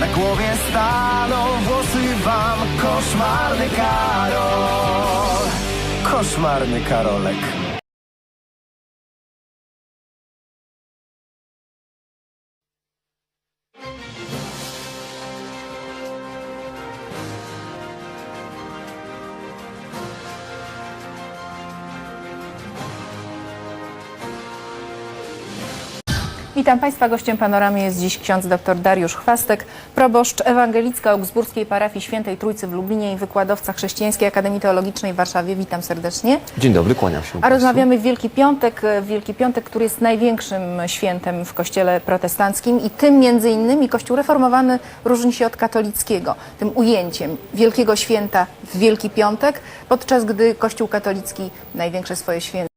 Na głowie staną włosy wam. Koszmarny Karol. Koszmarny Karolek Witam Państwa. Gościem panoramy jest dziś ksiądz dr Dariusz Chwastek, proboszcz ewangelicka Augsburskiej Parafii Świętej Trójcy w Lublinie i wykładowca Chrześcijańskiej Akademii Teologicznej w Warszawie. Witam serdecznie. Dzień dobry, kłaniam się. A rozmawiamy w Wielki Piątek, Wielki Piątek, który jest największym świętem w Kościele protestanckim i tym między innymi Kościół reformowany różni się od katolickiego, tym ujęciem Wielkiego Święta w Wielki Piątek, podczas gdy Kościół katolicki największe swoje świę